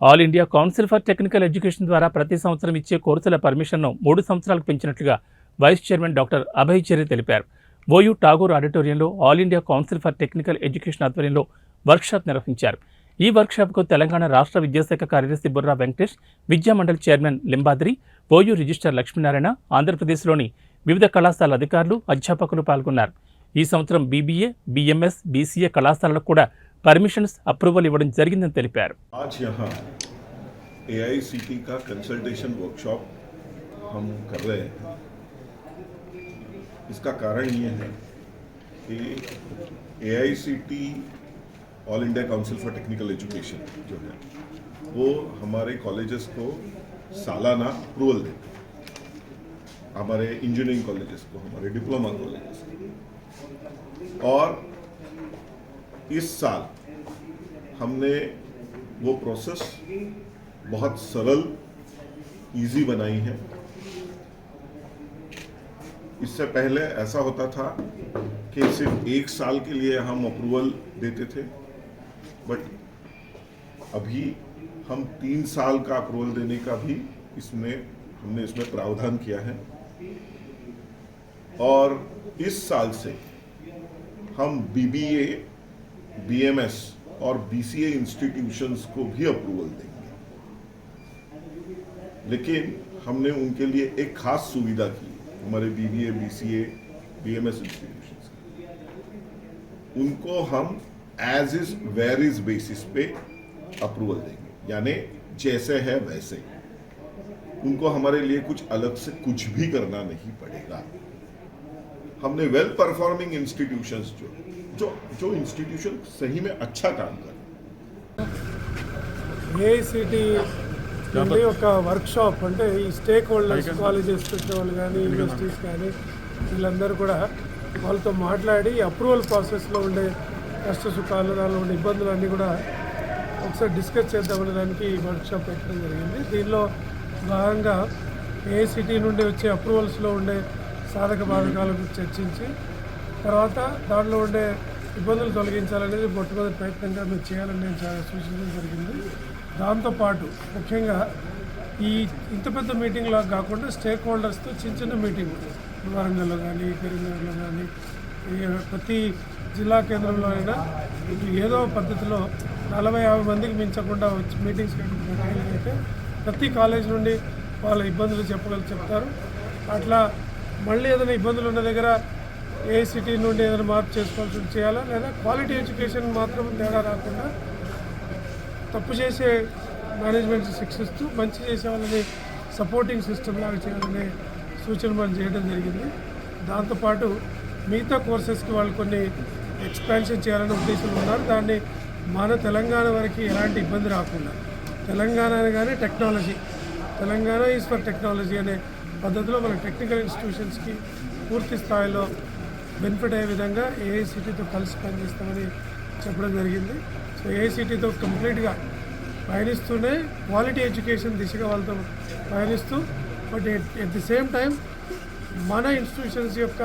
All India council for technical education ద్వారా ప్రతి సంవత్సరం ఇచ్చే కోర్సుల పర్మిషన్ను మూడు సంవత్సరాలకు పెంచినట్లుగా vice chairman doctor Abhay Cherry తెలిపారు. ఓయూ ఠాగూర్ ఆడిటోరియంలో all India council for technical education ఆధ్వర్యంలో వర్క్షాప్ నిర్వహించారు. ఈ వర్క్షాప్కు తెలంగాణ రాష్ట్ర విద్యాశాఖ కార్యదర్శి బుర్రా వెంకటేష్ విద్యామండలి chairman Limbadri OU register Lakshminarayana ఆంధ్రప్రదేశ్లోని వివిధ కళాశాల అధికారులు అధ్యాపకులు పాల్గొన్నారు. ఈ సంవత్సరం బీబీఏ బీఎంఎస్ బీసీఏ కళాశాలలకు కూడా పర్మిషన్స్ అప్రూవల్ ఇవ్వడం జరిగిందని తెలిపారు आज यहाँ ए का कंसल्टेशन वर्कशॉप हम कर रहे हैं इसका कारण ये है कि a all India council for technical education जो है वो हमारे कॉलेजेस को सालाना अप्रूवल देते हैं हमारे इंजीनियरिंग कॉलेजेस को हमारे डिप्लोमा कॉलेजेस को और इस साल हमने वो प्रोसेस बहुत सरल इजी बनाई है। इससे पहले ऐसा होता था कि सिर्फ़ एक साल के लिए हम अप्रूवल देते थे बट अभी हम तीन साल का अप्रूवल देने का भी इसमें, हमने इसमें प्रावधान किया है। और इस साल से हम बीबीए बीएमएस और बीसीए इंस्टीट्यूशंस को भी अप्रूवल देंगे। लेकिन हमने उनके लिए एक खास सुविधा की, हमारे बीबीए बीसीए बीएमएस इंस्टीट्यूशंस उनको हम as is where is basis पे अप्रूवल देंगे। यानी जैसे है वैसे। उनको हमारे लिए कुछ अलग से कुछ भी करना नहीं पड़ेगा। हमने वेल परफॉर्मिंग इंस्टीट्यूशंस जो जो जो इंस्टीट्यूशन सही में अच्छा काम कर ఏఐసిటి నుండి ఒక వర్క్ షాప్ అంటే ఈ స్టేక్ హోల్డర్స్ కాలేజెస్ పెట్టిన వాళ్ళు కానీ యూనివర్సిటీస్ కానీ వీళ్ళందరూ కూడా వాళ్ళతో మాట్లాడి అప్రూవల్ ప్రాసెస్లో ఉండే కష్ట సుఖాలు దానిలో ఉండే ఇబ్బందులు అన్నీ కూడా ఒకసారి డిస్కస్ చేద్దామనే దానికి ఈ వర్క్ షాప్ పెట్టడం జరిగింది దీనిలో భాగంగా ఏఐసిటి నుండి వచ్చే అప్రూవల్స్లో ఉండే సాధక బాధకాల గురించి చర్చించి తర్వాత దాంట్లో ఉండే ఇబ్బందులు తొలగించాలనేది మొట్టమొదటి ప్రయత్నంగా మేము చేయాలని నేను చాలా సూచించడం జరిగింది. దాంతోపాటు ముఖ్యంగా ఈ ఇంత పెద్ద మీటింగ్లో కాకుండా స్టేక్ హోల్డర్స్తో చిన్న చిన్న మీటింగ్ వరంగల్లో కానీ కరీంనగర్లో కానీ ప్రతి జిల్లా కేంద్రంలో అయినా ఏదో పద్ధతిలో నలభై యాభై మందికి మించకుండా వచ్చి మీటింగ్స్ అయితే ప్రతి కాలేజ్ నుండి వాళ్ళ ఇబ్బందులు చెప్పగలి చెప్తారు. అట్లా మళ్ళీ ఏదైనా ఇబ్బందులు ఉన్న దగ్గర ఏ సిటీ నుండి ఏదైనా మార్పు చేసుకోవాల్సి చేయాలా లేదా క్వాలిటీ ఎడ్యుకేషన్ మాత్రం తేడా రాకుండా తప్పు చేసే మేనేజ్మెంట్ శిక్షిస్తూ మంచి చేసే వాళ్ళని సపోర్టింగ్ సిస్టమ్ లాగా చేయాలనే సూచన మనం చేయడం జరిగింది. దాంతోపాటు మిగతా కోర్సెస్కి వాళ్ళు కొన్ని ఎక్స్పాన్షన్ చేయాలనే ఉద్దేశంలో ఉన్నారు. దాన్ని మన తెలంగాణ వరకు ఎలాంటి ఇబ్బంది రాకుండా తెలంగాణ కానీ technology. Telangana is for technology అనే పద్ధతిలో మన టెక్నికల్ ఇన్స్టిట్యూషన్స్కి పూర్తి స్థాయిలో బెనిఫిట్ అయ్యే విధంగా ఏఐసిటీతో కలిసి పనిచేస్తామని చెప్పడం జరిగింది. సో ఏఐసిటీతో కంప్లీట్గా పయనిస్తూనే క్వాలిటీ ఎడ్యుకేషన్ దిశగా వాళ్ళతో పయనిస్తూ but at the same time మన ఇన్స్టిట్యూషన్స్ యొక్క